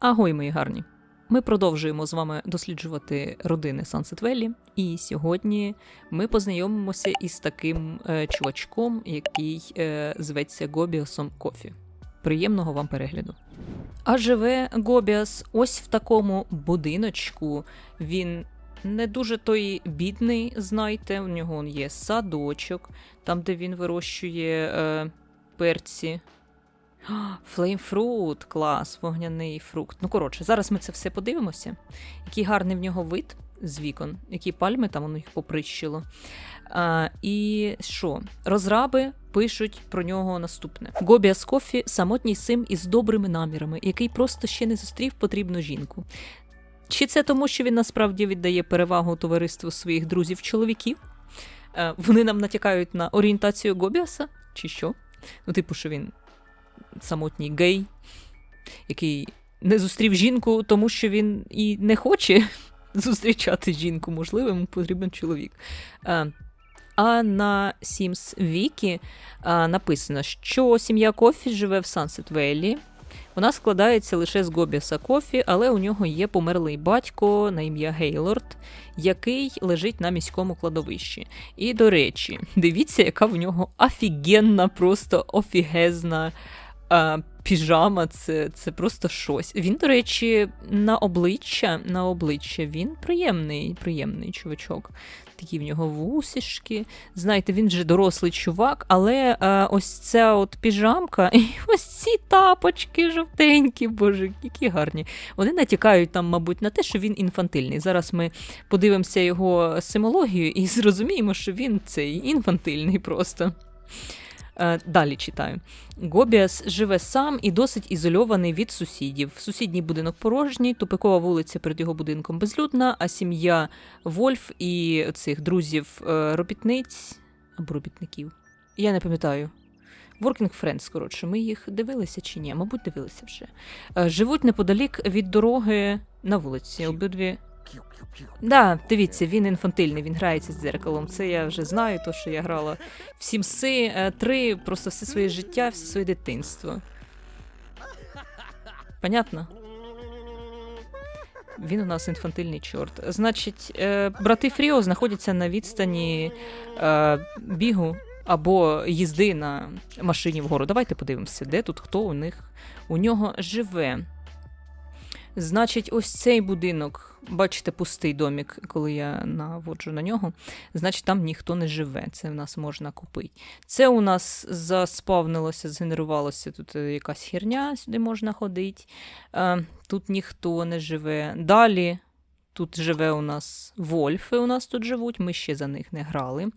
Агой, мої гарні! Ми продовжуємо з вами досліджувати родини Valley, і сьогодні ми познайомимося із таким е, чувачком, який е, зветься Гобіасом Кофі. Приємного вам перегляду. А живе Гобіас ось в такому будиночку. Він не дуже той бідний, знайте. У нього є садочок, там, де він вирощує е, перці. Флеймфрут, клас, вогняний фрукт. Ну, коротше, зараз ми це все подивимося. Який гарний в нього вид з вікон, які пальми там у них поприщило. А, І що? Розраби пишуть про нього наступне: Гобіас Кофі самотній сим із добрими намірами, який просто ще не зустрів потрібну жінку. Чи це тому, що він насправді віддає перевагу товариству своїх друзів-чоловіків? Е, Вони нам натякають на орієнтацію Гобіаса, чи що? Ну, типу, що він самотній гей, який не зустрів жінку, тому що він і не хоче зустрічати жінку, можливо, йому потрібен чоловік. А, а на Sims Wiki а, написано, що сім'я Кофі живе в Sunset Valley. Вона складається лише з Гобіаса Кофі, але у нього є померлий батько на ім'я Гейлорд, який лежить на міському кладовищі. І, до речі, дивіться, яка в нього офігенна, просто офігезна а, піжама. Це, це просто щось. Він, до речі, на обличчя, на обличчя він приємний, приємний чувачок. Такі в нього вусішки. Знаєте, він же дорослий чувак, але а, ось ця от піжамка і ось ці тапочки жовтенькі, боже, які гарні. Вони натякають там, мабуть, на те, що він інфантильний. Зараз ми подивимося його симологію і зрозуміємо, що він цей інфантильний просто. Е, Далі читаю. Гобіас живе сам і досить ізольований від сусідів. Сусідній будинок порожній, тупикова вулиця перед його будинком безлюдна, а сім'я Вольф і цих друзів е, робітниць або робітників. Я не пам'ятаю. Working Friends, коротше, ми їх дивилися чи ні? Мабуть, дивилися вже. Е, Живуть неподалік від дороги на вулиці. Обидві Да, дивіться, він інфантильний, він грається з дзеркалом. Це я вже знаю, то що я грала в Сімси 3, просто все своє життя, все своє дитинство. Понятно? Він у нас інфантильний чорт. Значить, е, брати Фріо знаходяться на відстані е, бігу або їзди на машині вгору. Давайте подивимося, де тут хто у них у нього живе. Значить, ось цей будинок, бачите, пустий домік, коли я наводжу на нього. Значить, там ніхто не живе. Це в нас можна купити. Це у нас заспавнилося, згенерувалося тут е, якась херня, сюди можна ходити. Е, Тут ніхто не живе. Далі тут живе у нас Вольфи, у нас тут живуть, ми ще за них не грали.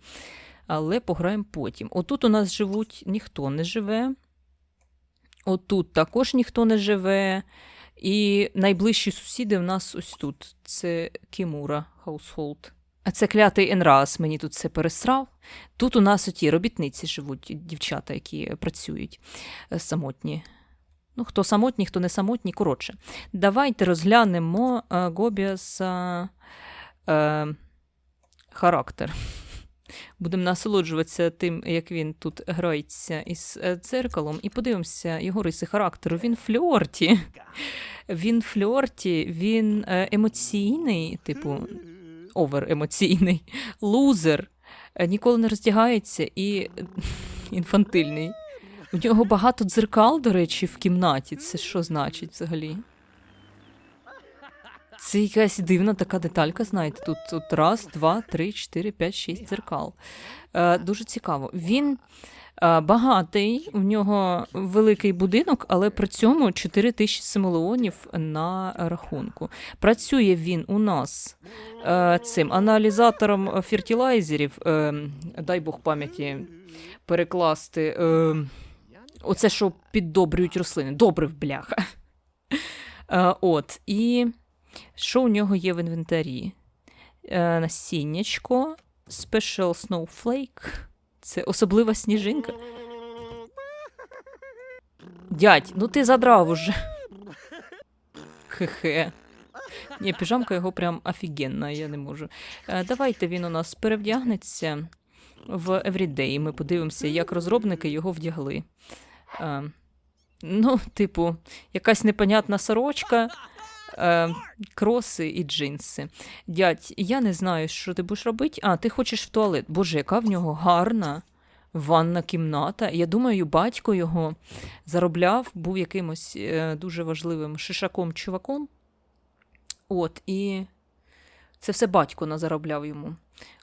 Але пограємо потім. Отут у нас живуть, ніхто не живе. Отут також ніхто не живе. І найближчі сусіди в нас ось тут. Це Кімура Household. А це клятий Енрас мені тут це пересрав. Тут у нас оті робітниці живуть, дівчата, які працюють е, самотні. Ну, хто самотні, хто не самотні, коротше. Давайте розглянемо е, Гобіаса е, характер. Будемо насолоджуватися тим, як він тут грається із е, дзеркалом, і подивимося його риси характеру. Він фльорті. Він фльорті, він е, емоційний, типу, овер-емоційний, лузер, е, ніколи не роздягається і інфантильний. У нього багато дзеркал, до речі, в кімнаті. Це що значить взагалі? Це якась дивна така деталька, знаєте. Тут, тут раз, два, три, чотири, п'ять, шість дзеркал. Е, дуже цікаво. Він е, багатий, в нього великий будинок, але при цьому 4 тисячі симолеонів на рахунку. Працює він у нас е, цим аналізатором фертілайзерів, е, дай Бог пам'яті перекласти. Е, оце, що піддобрюють рослини. Добрив, бляха. Е, от, і що у нього є в інвентарі? Е, насіннячко, Special Snowflake. Це особлива сніжинка. Дядь, ну ти задрав уже. Хе-хе. Ні, піжамка його прям офігенна, я не можу. Е, давайте він у нас перевдягнеться в Everyday. Ми подивимося, як розробники його вдягли. Е, Ну, типу, якась непонятна сорочка, е, кроси і джинси. Дядь, я не знаю, що ти будеш робити. А, ти хочеш в туалет. Боже, яка в нього гарна ванна кімната. Я думаю, батько його заробляв, був якимось е, дуже важливим шишаком-чуваком. От, і це все батько назаробляв йому.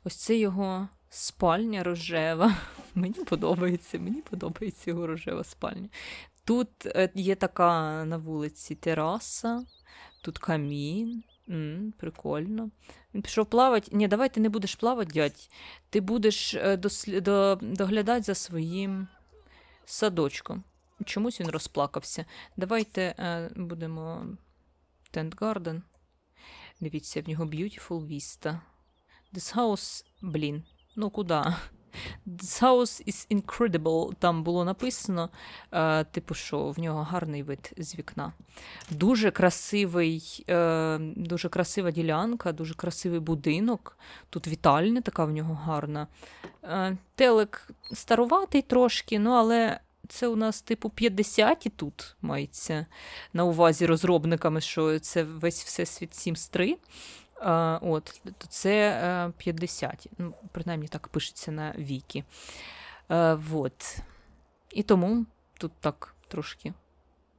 Ось це його спальня рожева. Мені подобається, мені подобається його рожева спальня. Тут е, є така на вулиці тераса, тут камін. М, прикольно. Він пішов плавати. Ні, давай ти не будеш плавати, дядь. Ти будеш е, дослі... до... доглядати за своїм садочком. Чомусь він розплакався. Давайте е, будемо Tent Garden. Дивіться, в нього Beautiful Vista. This house, блін, ну куди? This house is incredible. Там було написано, е, типу, що в нього гарний вид з вікна. Дуже красивий, е, дуже красива ділянка, дуже красивий будинок. Тут вітальня така в нього гарна. Е, телек старуватий трошки, ну але це у нас, типу, 50 і тут мається на увазі розробниками, що це весь всесвіт Sims 3. От, то це е, 50. Ну, принаймні так пишеться на віки. Е, вот. І тому тут так трошки,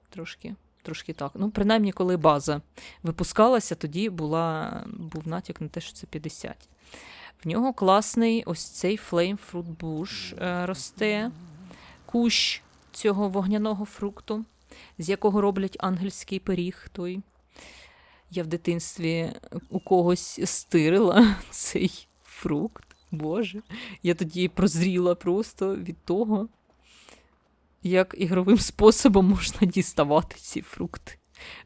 трошки, трошки так. Ну, принаймні, коли база випускалася, тоді була, був натяк на те, що це 50. В нього класний ось цей Flame Fruit Bush е, росте, кущ цього вогняного фрукту, з якого роблять ангельський пиріг той. Я в дитинстві у когось стирила цей фрукт. Боже. Я тоді прозріла просто від того, як ігровим способом можна діставати ці фрукти.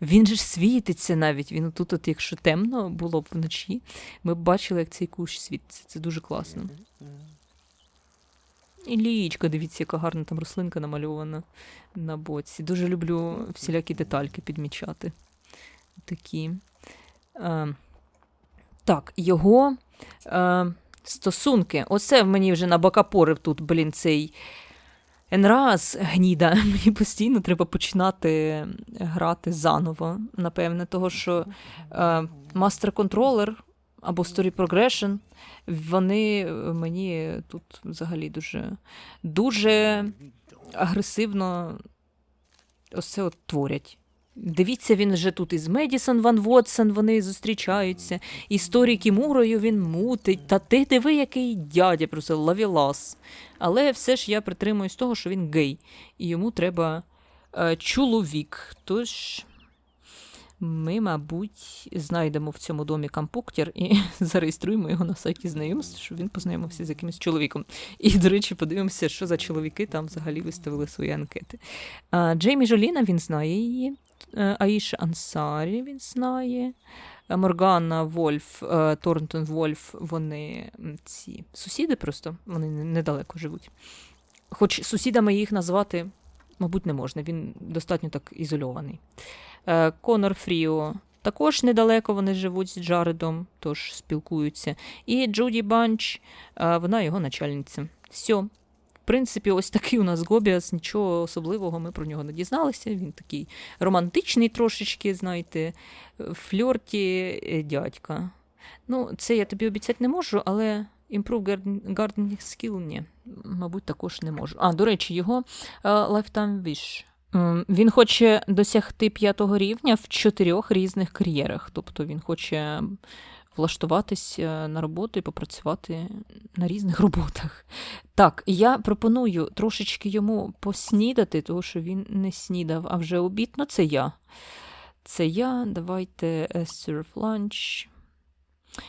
Він же ж світиться навіть. Він тут, от, якщо темно було б вночі, ми б бачили, як цей кущ світиться. Це дуже класно. І лієчка, дивіться, яка гарна там рослинка намальована на боці. Дуже люблю всілякі детальки підмічати. Такі. Е, так, його е, стосунки. Оце мені вже набакапорив тут, блін, цей Енраз гніда. Мені постійно треба починати грати заново, напевне, того, що е, Master Controller або Story Progression, вони мені тут взагалі дуже, дуже агресивно ось це от творять. Дивіться, він вже тут із Медісон Ван Вотсон вони зустрічаються. Історії Кімурою він мутить. Та ти диви, який дядя, просто лавілас. Але все ж я притримуюсь того, що він гей, і йому треба е, чоловік. Тож ми, мабуть, знайдемо в цьому домі компуктер і зареєструємо його на сайті знайомств, щоб він познайомився з якимось чоловіком. І, до речі, подивимося, що за чоловіки там взагалі виставили свої анкети. А, Джеймі Жоліна, він знає її. Е, Аїша Ансарі він знає. Е, Моргана Вольф, е, Торнтон Вольф, вони ці сусіди просто, вони недалеко живуть. Хоч сусідами їх назвати, мабуть, не можна, він достатньо так ізольований. Конор Фріо також недалеко вони живуть з Джаредом, тож спілкуються. І Джуді Банч, вона його начальниця. Все. В принципі, ось такий у нас Гобіас, нічого особливого ми про нього не дізналися. Він такий романтичний трошечки, знаєте, фльорті е, дядька. Ну, це я тобі обіцяти не можу, але Improve garden- Gardening Skill ні, мабуть, також не можу. А, до речі, його е, Lifetime Wish. Він хоче досягти п'ятого рівня в чотирьох різних кар'єрах. Тобто він хоче влаштуватись е, на роботу і попрацювати на різних роботах. Так, я пропоную трошечки йому поснідати, тому що він не снідав, а вже обід. Ну, це я. Це я. Давайте е, serve lunch.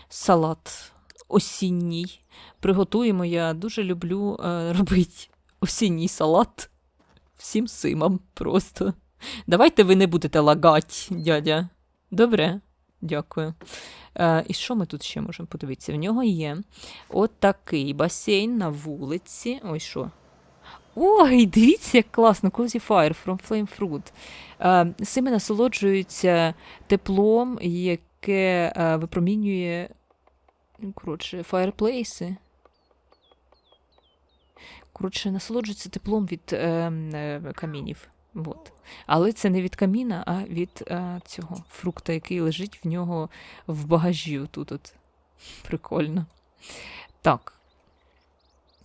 Салат осінній. Приготуємо. Я дуже люблю е, робити осінній салат всім симам просто. Давайте ви не будете лагать, дядя. Добре, дякую. Е, і що ми тут ще можемо подивитися? В нього є от такий басейн на вулиці. Ой, що? Ой, дивіться, як класно, Cozy Fire from Flame Fruit. Е, Сими насолоджуються теплом, яке е, випромінює ну, коротше, фаєрплейси. Коротше, насолоджуються теплом від е, е, камінів. Вот. Але це не від каміна, а від е, цього фрукта, який лежить в нього в багажі. Тут от. Прикольно. Так.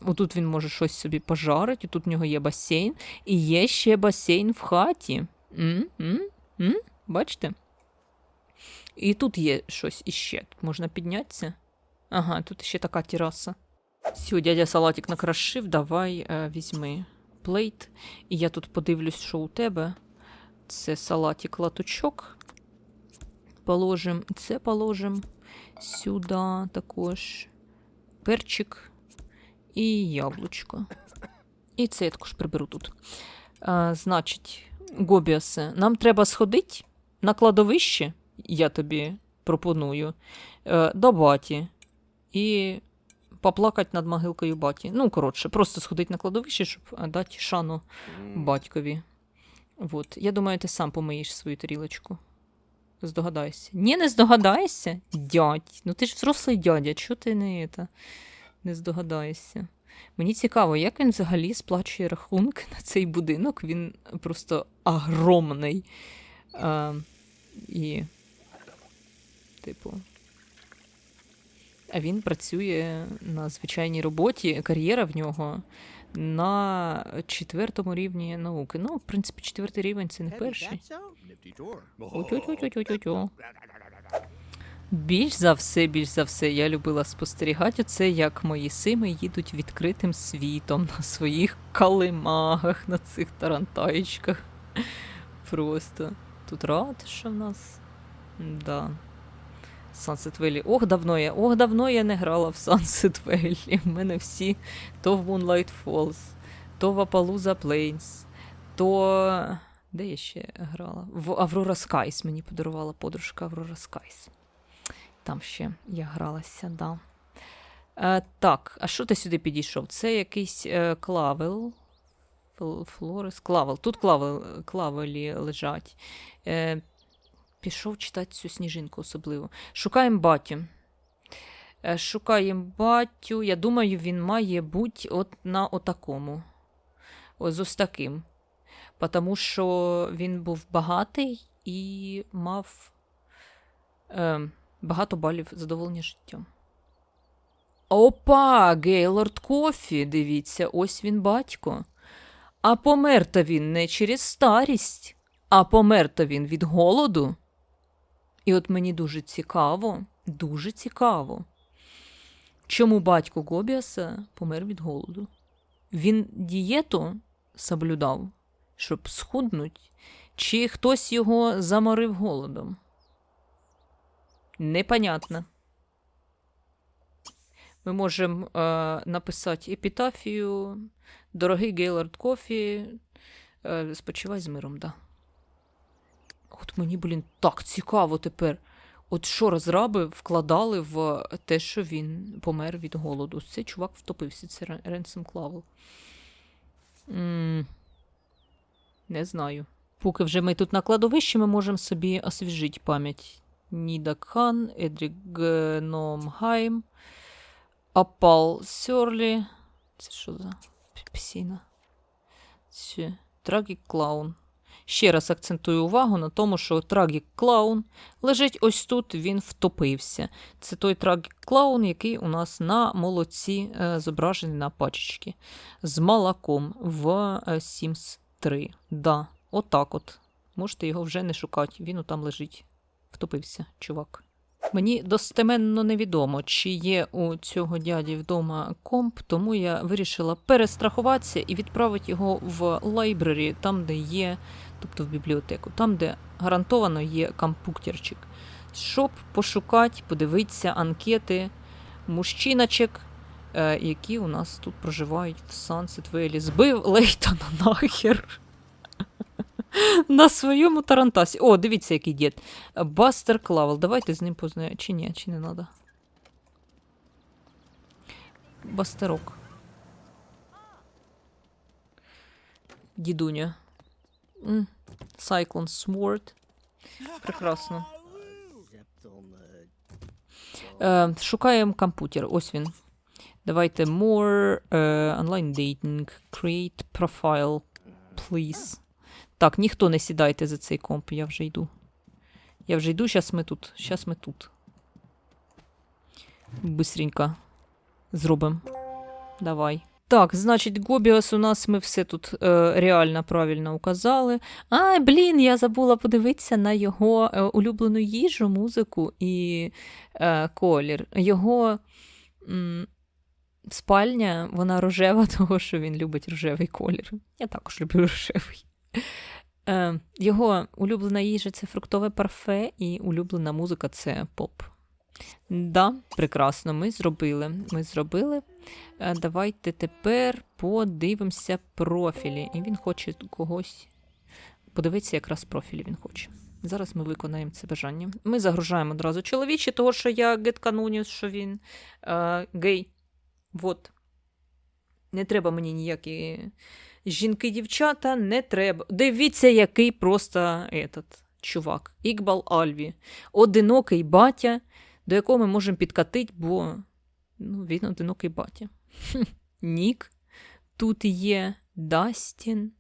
Отут він може щось собі пожарити, тут в нього є басейн, і є ще басейн в хаті. М? М? М? Бачите? І тут є щось іще. Тут можна піднятися. Ага, тут ще така тераса. Все, дядя салатик накрошив, давай е, візьми плейт. І я тут подивлюсь, що у тебе. Це салатик латучок. Положим. Це положим сюди також. Перчик і яблучко. І це я також приберу тут. А, значить, Гобіасе, нам треба сходити на кладовище, я тобі пропоную, е, до баті. І поплакати над могилкою баті. Ну, коротше, просто сходити на кладовище, щоб е, дати шану батькові. От. Я думаю, ти сам помиєш свою тарілочку. Здогадайся. Ні, не здогадаєшся? Дядь. Ну ти ж взрослий дядя, чого ти не, це, не здогадаєшся? Мені цікаво, як він взагалі сплачує рахунки на цей будинок. Він просто огромний. А, і, типу. А він працює на звичайній роботі. Кар'єра в нього на четвертому рівні науки. Ну, в принципі, четвертий рівень це не перший. Більш за все, більш за все, я любила спостерігати це, як мої сими їдуть відкритим світом на своїх калимагах, на цих тарантайчках. Просто тут ратиша в нас. Да. Sunset Valley. Ох, давно я. Ох, давно я не грала в Sunset Valley. У мене всі то в Moonlight Falls, то в Appaloosa Plains, то. Де я ще грала? В Aurora Skies мені подарувала подружка Aurora Skies. Там ще я гралася, да. Е, так, а що ти сюди підійшов? Це якийсь е, клавел. Фл- Флорис, клавел. Тут клавел, клавелі лежать. Е, пішов читати цю сніжинку особливо. Шукаємо батю. Е, шукаємо батю. Я думаю, він має бути от на отакому. Ось ось таким. Тому що він був багатий і мав е, багато балів задоволення життям. Опа, Гейлорд Кофі, дивіться, ось він батько. А помер-то він не через старість, а помер-то він від голоду. І от мені дуже цікаво, дуже цікаво, чому батько Гобіаса помер від голоду. Він дієту соблюдав, щоб схуднуть, чи хтось його заморив голодом? Непонятно. Ми можемо е, написати епітафію. Дорогий Гейлард Кофі. Е, спочивай з миром, да. От мені, блін, так цікаво тепер. От що розраби вкладали в те, що він помер від голоду. Цей чувак втопився, це Ренсом Клавел. Не знаю. Поки вже ми тут на кладовищі, ми можемо собі освіжити пам'ять. Ніда Хан, Едрік Гномгайм, Апал Сьорлі. Це що за псіна? Трагік Клаун. Ще раз акцентую увагу на тому, що Трагік Клаун лежить ось тут, він втопився. Це той Трагік Клаун, який у нас на молоці е, зображений на пачечці. З молоком в е, Sims 3. Да, отак от. Можете його вже не шукати, він там лежить. Втопився, чувак. Мені достеменно невідомо, чи є у цього дяді вдома комп, тому я вирішила перестрахуватися і відправити його в лайбрері, там, де є, тобто в бібліотеку, там, де гарантовано є комп'ютерчик. Щоб пошукати, подивитися анкети мужчиночок, е, які у нас тут проживають в Sunset Valley. Збив Лейтона нахер. На своєму тарантасі. О, дивіться, який дід. Бастер Клавел. Давайте з ним познаємо. Чи ні, чи не треба? Бастерок. Дідуня. М, Cyclone Sword. Прекрасно. Е, шукаємо комп'ютер. Ось він. Давайте more е, online dating. Create profile, please. Так, ніхто не сідайте за цей комп, я вже йду. Я вже йду, зараз ми тут. Зараз ми тут. Бистренько зробимо. Давай. Так, значить, Гобіас у нас ми все тут е, реально правильно указали. А, блін, я забула подивитися на його е, улюблену їжу, музику і е, колір. Його м, спальня, вона рожева, того що він любить рожевий колір. Я також люблю рожевий. Е, його улюблена їжа це фруктове парфе, і улюблена музика це поп. Да, прекрасно, ми зробили. Ми зробили. Е, Давайте тепер подивимося профілі. І він хоче когось. Подивитися, якраз профілі він хоче. Зараз ми виконаємо це бажання. Ми загружаємо одразу чоловічі, того що я гетканоню, що він е, гей. Вот. Не треба мені ніякі жінки-дівчата, не треба. Дивіться, який просто этот, чувак. Ікбал Альві. Одинокий батя, до якого ми можемо підкатити, бо ну, він одинокий батя. Нік. Тут є Дастін,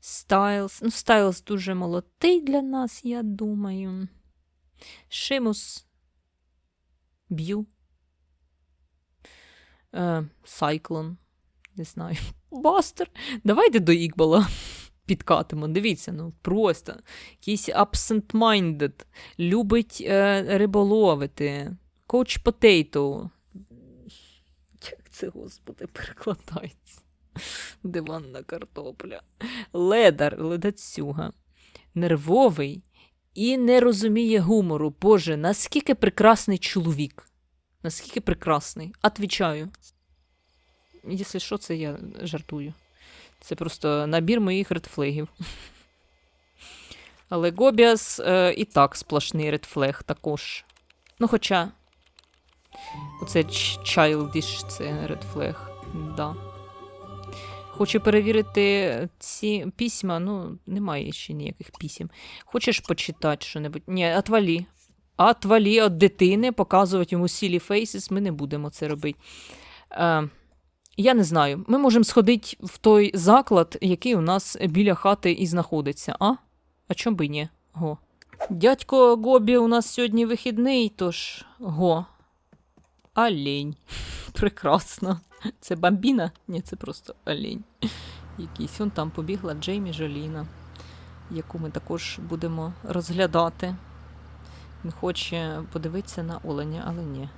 Стайлз. Ну, Стайлз дуже молодий для нас, я думаю. Шимус. Б'ю. Е, Сайклон. Не знаю. Бастер. Давайте до Ікбала підкатимо. Дивіться, ну просто. Якийсь absent-minded. Любить е, риболовити. Коуч Потейто. Як це, господи, перекладається? Диванна картопля. Ледар, ледацюга. Нервовий і не розуміє гумору. Боже, наскільки прекрасний чоловік. Наскільки прекрасний. Отвічаю. Якщо що, це я жартую. Це просто набір моїх редфлегів. Але Гобіас е, і так сплошний редфлег також. Ну, хоча. Оце childish, це редфлег. Да. Хочу перевірити ці письма, ну, немає ще ніяких писем. Хочеш почитати що-небудь? Ні, отвалі. Отвалі від дитини, показувати йому сілі фейсис, ми не будемо це робити. Е, я не знаю. Ми можемо сходити в той заклад, який у нас біля хати і знаходиться, а? А чом би ні? Го. Дядько Гобі у нас сьогодні вихідний, тож го. Олень. Прекрасно. Це бамбіна? Ні, це просто олень. Якийсь. Он там побігла Джеймі Жоліна, яку ми також будемо розглядати. Він хоче подивитися на оленя, але ні.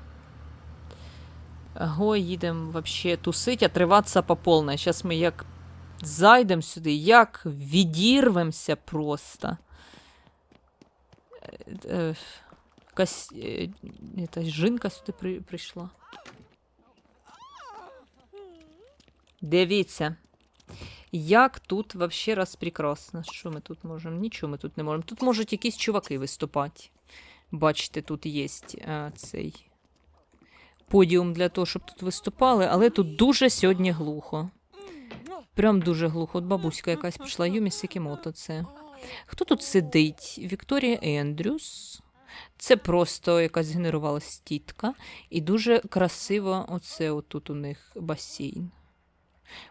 Го, їдемо вообще тусить, отриватися по повній. Зараз ми як зайдемо сюди, як відірвемося просто. Е, е, Якась е, жінка сюди при, прийшла. Дивіться. Як тут вообще раз прекрасно. Що ми тут можемо? Нічого ми тут не можемо. Тут можуть якісь чуваки виступати. Бачите, тут є цей подіум для того, щоб тут виступали, але тут дуже сьогодні глухо. Прям дуже глухо. От бабуська якась пішла, Юмі Сікімото це. Хто тут сидить? Вікторія Ендрюс. Це просто якась згенерувалась тітка. І дуже красиво оце отут у них басейн.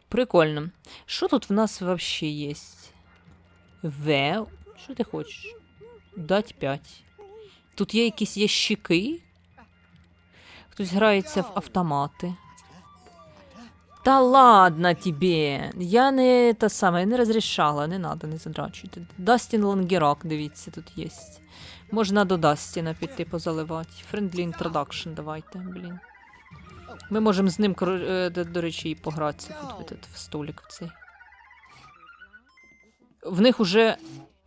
Прикольно. Що тут в нас вообще є? В. Що ти хочеш? Дать 5. Тут є якісь ящики. Хтось грається в автомати. Та ладно тебе. Я не та саме, я не розрішала, не надо, не задрачуйте. Дастін Лангерак, дивіться, тут є. Можна до Дастіна піти позаливати. Friendly introduction, давайте, блін. Ми можемо з ним, е, до, речі, і погратися тут, в столик в цей. В них уже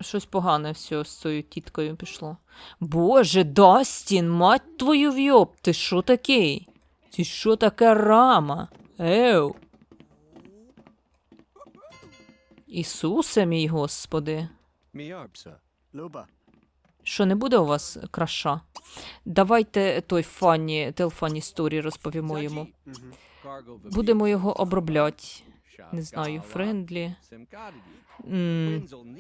щось погане все з цією тіткою пішло. Боже, Дастін, мать твою вйоб, ти що такий? Ти що така рама? Еу. Ісусе мій господи. Що не буде у вас краша? Давайте той фанні, телфанні сторі розповімо йому. Будемо його обробляти. Не знаю, френдлі.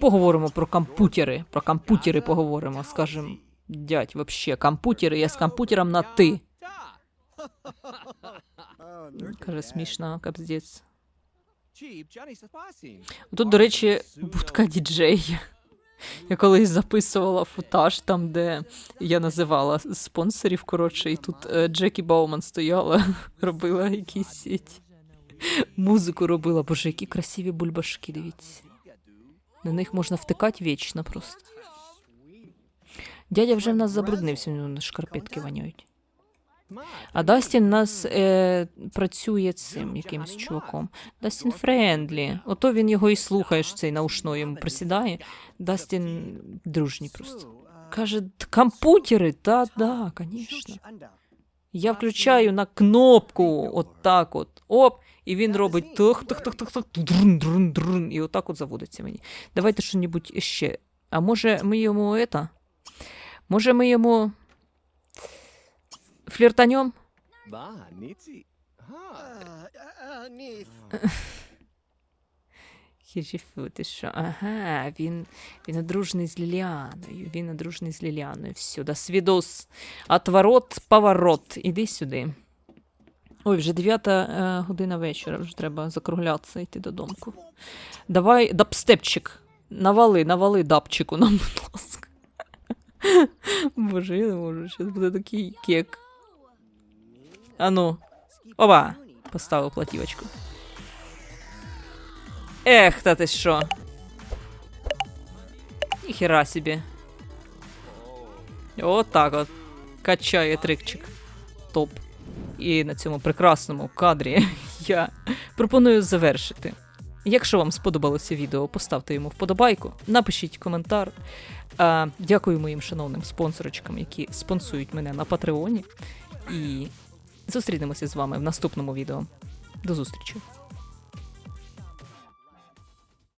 Поговоримо про комп'ютери. Про комп'ютери поговоримо. Скажем, дядь, вообще, комп'ютери, я з комп'ютером на ти. Каже, смішно, капздець. Тут, до речі, будка діджей. Я колись записувала футаж там, де я називала спонсорів, коротше, і тут е, Джекі Бауман стояла, робила якісь ці- музику робила. Боже, які красиві бульбашки, дивіться. На них можна втикати вічно просто. Дядя вже в нас забруднився, у шкарпетки воняють. А Дастін нас е, працює цим якимсь чуваком. Дастін Френдлі. Ото він його і слухає, що цей наушно йому присідає. Дастін дружній просто. Каже, комп'ютери, та да, звісно. Я включаю на кнопку, от так от, оп, і він робить тух тух тух тух тух друн друн друн і отак от заводиться мені. Давайте що-небудь ще. А може ми йому это? Може ми йому фліртанем? Хіжіфу, ти що? Ага, він, він одружений з Ліліаною. Він одружений з Ліліаною. Все, до свідос. Отворот, поворот. Іди сюди. Ой, вже дев'ята е, година вечора, вже треба закруглятися йти додому. Давай дабстепчик. Навали, навали дабчику нам, будь ласка. Боже, я не можу, зараз буде такий кек. Ану, оба! Поставив платівочку. Ех, та ти що? Ніхера собі. Так от. Качає трикчик. Топ. І на цьому прекрасному кадрі я пропоную завершити. Якщо вам сподобалося відео, поставте йому вподобайку, напишіть коментар. Дякую моїм шановним спонсорочкам, які спонсують мене на Патреоні. І зустрінемося з вами в наступному відео. До зустрічі!